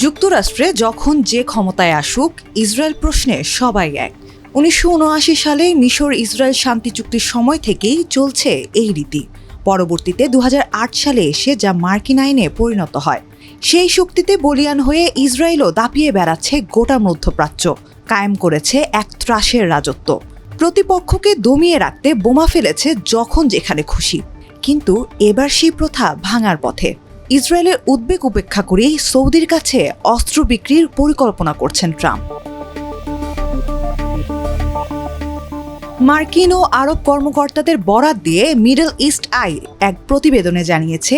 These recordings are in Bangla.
যুক্তরাষ্ট্রে যখন যে ক্ষমতায় আসুক, ইসরায়েল প্রশ্নে সবাই এক। উনিশশো সালে মিশর ইসরায়েল শান্তি চুক্তির সময় থেকেই চলছে এই রীতি। পরবর্তীতে দু হাজার আট সালে এসে যা মার্কিন আইনে পরিণত হয়, সেই শক্তিতে বলিয়ান হয়ে ইসরায়েলও দাপিয়ে বেড়াচ্ছে গোটা মধ্যপ্রাচ্য, কায়েম করেছে এক ত্রাসের রাজত্ব। প্রতিপক্ষকে দমিয়ে রাখতে বোমা ফেলেছে যখন যেখানে খুশি। কিন্তু এবার সেই প্রথা ভাঙার পথে। ইসরায়েলের উদ্বেগ উপেক্ষা করেই সৌদির কাছে অস্ত্র বিক্রির পরিকল্পনা করছেন ট্রাম্প। মার্কিন ও আরব কর্মকর্তাদের বরাত দিয়ে মিডল ইস্ট আই এক প্রতিবেদনে জানিয়েছে,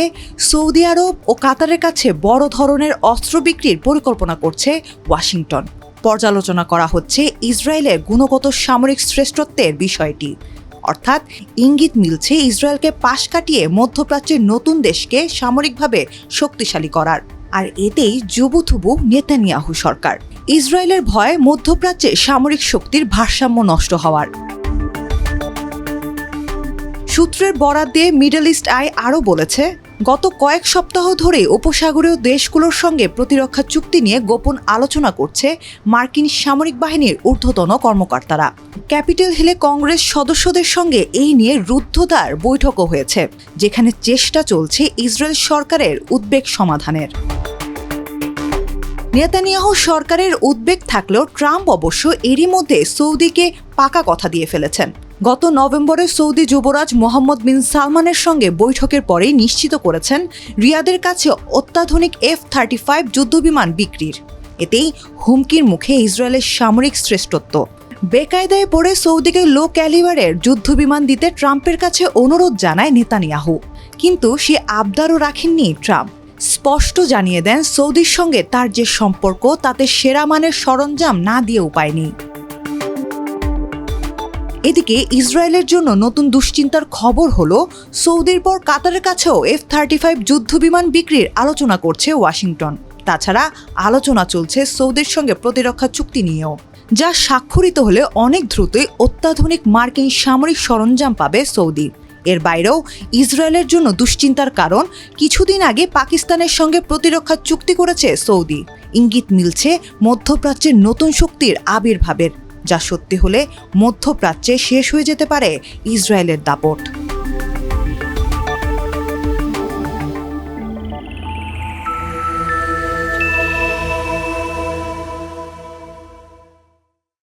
সৌদি আরব ও কাতারের কাছে বড় ধরনের অস্ত্র বিক্রির পরিকল্পনা করছে ওয়াশিংটন। পর্যালোচনা করা হচ্ছে ইসরায়েলের গুণগত সামরিক শ্রেষ্ঠত্বের বিষয়টি। অর্থাৎ ইঙ্গিত মিলছে ইসরায়েলকে পাশ কাটিয়ে মধ্যপ্রাচ্যের নতুন দেশকে সামরিকভাবে শক্তিশালী করার। আর এতেই জবুথুবু নেতানিয়াহু সরকার। ইসরায়েলের ভয়ে মধ্যপ্রাচ্যে সামরিক শক্তির ভারসাম্য নষ্ট হওয়ার। সূত্রের বরাত দিয়ে মিডল ইস্ট আই আরও বলেছে গত কয়েক সপ্তাহ ধরে উপসাগরীয় দেশগুলোর সঙ্গে প্রতিরক্ষা চুক্তি নিয়ে গোপন আলোচনা করছে মার্কিন সামরিক বাহিনীর ঊর্ধ্বতন কর্মকর্তারা। ক্যাপিটাল হিলে কংগ্রেস সদস্যদের সঙ্গে এই নিয়ে রুদ্ধদ্বার বৈঠকও হয়েছে, যেখানে চেষ্টা চলছে ইসরায়েল সরকারের উদ্বেগ সমাধানের। নেতানিয়াহু সরকারের উদ্বেগ থাকলেও ট্রাম্প অবশ্য এরই মধ্যে সৌদিকে পাকা কথা দিয়ে ফেলেছেন। গত নভেম্বরে সৌদি যুবরাজ মোহাম্মদ বিন সালমানের সঙ্গে বৈঠকের পরেই নিশ্চিত করেছেন, রিয়াদের কাছে অত্যাধুনিক এফ থার্টি ফাইভ যুদ্ধবিমান বিক্রির। এতেই হুমকির মুখে ইসরায়েলের সামরিক শ্রেষ্ঠত্ব। বেকায়দায় পড়ে সৌদিকে লো ক্যালিবারের যুদ্ধবিমান দিতে ট্রাম্পের কাছে অনুরোধ জানায় নেতানিয়াহু। কিন্তু সে আবদারও রাখেননি ট্রাম্প। স্পষ্ট জানিয়ে দেন সৌদির সঙ্গে তার যে সম্পর্ক, তাতে সেরা মানের সরঞ্জাম না দিয়ে উপায় নেই। এদিকে ইসরায়েলের জন্য নতুন দুশ্চিন্তার খবর হলো, সৌদির পর কাতারের কাছেও এফ থার্টি ফাইভ যুদ্ধবিমান বিক্রির আলোচনা করছে ওয়াশিংটন। তাছাড়া আলোচনা চলছে সৌদির সঙ্গে প্রতিরক্ষা চুক্তি নিয়েও, যা স্বাক্ষরিত হলে অনেক দ্রুতই অত্যাধুনিক মার্কিন সামরিক সরঞ্জাম পাবে সৌদি। এর বাইরেও ইসরায়েলের জন্য দুশ্চিন্তার কারণ, কিছুদিন আগে পাকিস্তানের সঙ্গে প্রতিরক্ষা চুক্তি করেছে সৌদি। ইঙ্গিত মিলছে মধ্যপ্রাচ্যের নতুন শক্তির আবির্ভাবের। যা সত্যি হলে মধ্যপ্রাচ্যে শেষ হয়ে যেতে পারে ইসরায়েলের দাপট।